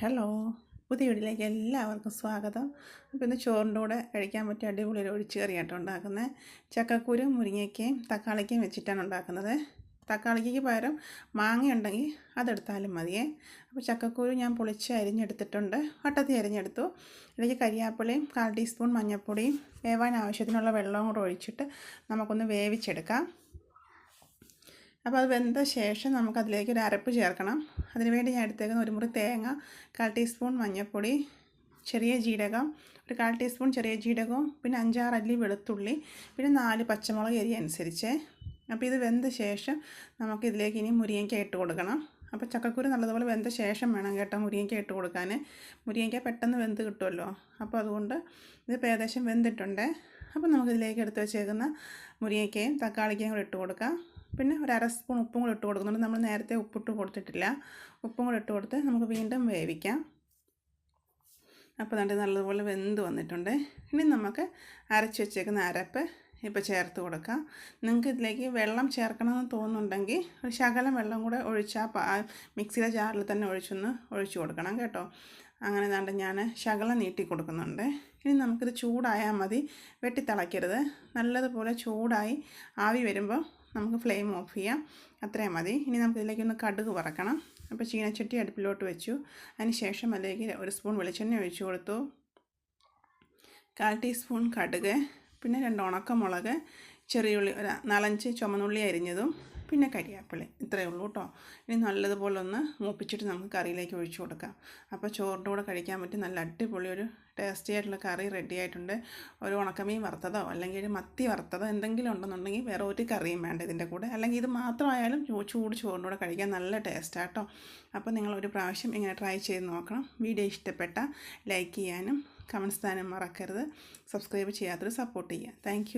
Hello. പുതിയ വീട്ടിലേക്ക് എല്ലാവർക്കും സ്വാഗതം. അപ്പോൾ ഇന്ന് ചോറിന്റെ കൂടെ കഴിക്കാൻ പറ്റിയ അടിപൊളി ഒരു ഒഴിച്ച് കറിയായിട്ട് ഉണ്ടാക്കുന്നത് ചക്കക്കുരും മുരിങ്ങയ്ക്കയും തക്കാളിക്കയും വെച്ചിട്ടാണ് ഉണ്ടാക്കുന്നത്. തക്കാളിക്ക് പകരം മാങ്ങ ഉണ്ടെങ്കിൽ അതെടുത്താലും മതിയേ. അപ്പോൾ ചക്കക്കുരു ഞാൻ പൊളിച്ച് അരിഞ്ഞെടുത്തിട്ടുണ്ട്. വട്ടത്തി അരിഞ്ഞെടുത്തു. ഇതിലേക്ക് കരിയാപ്പിളയും കാൽ ടീസ്പൂൺ മഞ്ഞൾപ്പൊടിയും വേവാൻ ആവശ്യത്തിനുള്ള വെള്ളവും കൂടെ ഒഴിച്ചിട്ട് നമുക്കൊന്ന് വേവിച്ചെടുക്കാം. അപ്പോൾ അത് വെന്ത ശേഷം നമുക്കതിലേക്ക് ഒരു അരപ്പ് ചേർക്കണം. അതിനുവേണ്ടി ഞാൻ എടുത്തേക്കുന്ന ഒരു മുറി തേങ്ങ കാൽ ടീസ്പൂൺ മഞ്ഞൾപ്പൊടി ചെറിയ ജീരകം ഒരു കാൽ ടീസ്പൂൺ ചെറിയ ജീരകവും പിന്നെ അഞ്ചാറ് അല്ലി വെളുത്തുള്ളി പിന്നെ നാല് പച്ചമുളക് എരി അനുസരിച്ച്. അപ്പോൾ ഇത് വെന്ത ശേഷം നമുക്കിതിലേക്ക് ഇനി മുരിങ്ങയ്ക്ക ഇട്ട് കൊടുക്കണം. അപ്പോൾ ചക്കക്കുരു നല്ലതുപോലെ വെന്ത ശേഷം വേണം കേട്ടോ മുരിങ്ങയ്ക്ക ഇട്ട് കൊടുക്കാൻ. മുരിങ്ങയ്ക്ക പെട്ടെന്ന് വെന്ത് കിട്ടുമല്ലോ. അപ്പോൾ അതുകൊണ്ട് ഇതിപ്പോൾ ഏകദേശം വെന്തിട്ടുണ്ട്. അപ്പോൾ നമുക്കിതിലേക്ക് എടുത്ത് വെച്ചേക്കുന്ന മുരിങ്ങയ്ക്കയും തക്കാളിക്കയും കൂടെ ഇട്ട് കൊടുക്കാം. പിന്നെ ഒരു അര സ്പൂൺ ഉപ്പും കൂടെ ഇട്ട് കൊടുക്കുന്നുണ്ട് നമ്മൾ നേരത്തെ ഉപ്പിട്ട് കൊടുത്തിട്ടില്ല. ഉപ്പും കൂടെ ഇട്ട് കൊടുത്ത് നമുക്ക് വീണ്ടും വേവിക്കാം. അപ്പോൾ നല്ല നല്ലതുപോലെ വെന്ത് വന്നിട്ടുണ്ട്. ഇനി നമുക്ക് അരച്ച് വെച്ചേക്കുന്ന അരപ്പ് ഇപ്പോൾ ചേർത്ത് കൊടുക്കുക നിങ്ങൾക്ക് ഇതിലേക്ക് വെള്ളം ചേർക്കണമെന്ന് തോന്നുന്നുണ്ടെങ്കിൽ ഒരു ശകലം വെള്ളം കൂടെ ഒഴിച്ചാൽ മിക്സിയിലെ ജാറിൽ തന്നെ ഒഴിച്ചൊന്ന് ഒഴിച്ചു കൊടുക്കണം കേട്ടോ. അങ്ങനെ ദാണ്ട് ഞാൻ ശകലം നീട്ടി കൊടുക്കുന്നുണ്ട്. ഇനി നമുക്കിത് ചൂടായാൽ മതി. വെട്ടിത്തിളയ്ക്കരുത് നല്ലതുപോലെ ചൂടായി ആവി വരുമ്പോൾ നമുക്ക് ഫ്ലെയിം ഓഫ് ചെയ്യാം. അത്രയും മതി. ഇനി നമുക്ക് ഇതിലേക്ക് ഒന്ന് കടുക് വറക്കണം. അപ്പോൾ ചീനച്ചട്ടി അടുപ്പിലോട്ട് വെച്ചു. അതിന് ശേഷം അതിലേക്ക് ഒരു സ്പൂൺ വെളിച്ചെണ്ണ ഒഴിച്ചു കൊടുത്തു. കാൽ ടീസ്പൂൺ കടുക്. പിന്നെ രണ്ട് ഉണക്കമുളക് ചെറിയ ഉള്ളി ഒരു നാലഞ്ച് ചുമന്നുള്ളി അരിഞ്ഞതും പിന്നെ കരിയാപ്പിളി. ഇത്രയേ ഉള്ളൂ കേട്ടോ. ഇനി നല്ലതുപോലെ ഒന്ന് മൂപ്പിച്ചിട്ട് നമുക്ക് കറിയിലേക്ക് ഒഴിച്ചു കൊടുക്കാം. അപ്പോൾ ചോറിന്റെ കൂടെ കഴിക്കാൻ പറ്റും നല്ല അടിപൊളി ഒരു ടേസ്റ്റി ആയിട്ടുള്ള കറി റെഡി ആയിട്ടുണ്ട്. ഒരു ഉണക്കമീൻ വറുത്തതോ അല്ലെങ്കിൽ ഒരു മത്തി വറുത്തതോ എന്തെങ്കിലും ഉണ്ടെന്നുണ്ടെങ്കിൽ വേറെ ഒരു കറിയും വേണ്ട ഇതിന്റെ കൂടെ. അല്ലെങ്കിൽ ഇത് മാത്രമായാലും ചൂട് ചോറിന്റെ കൂടെ കഴിക്കാൻ നല്ല ടേസ്റ്റാട്ടോ അപ്പോൾ നിങ്ങൾ ഒരു പ്രാവശ്യം ഇങ്ങനെ ട്രൈ ചെയ്ത് നോക്കണം. വീഡിയോ ഇഷ്ടപ്പെട്ട ലൈക്ക് ചെയ്യാനും കമൻസ് താനും മറക്കരുത്. സബ്സ്ക്രൈബ് ചെയ്യാത്തവർ സപ്പോർട്ട് ചെയ്യുക താങ്ക്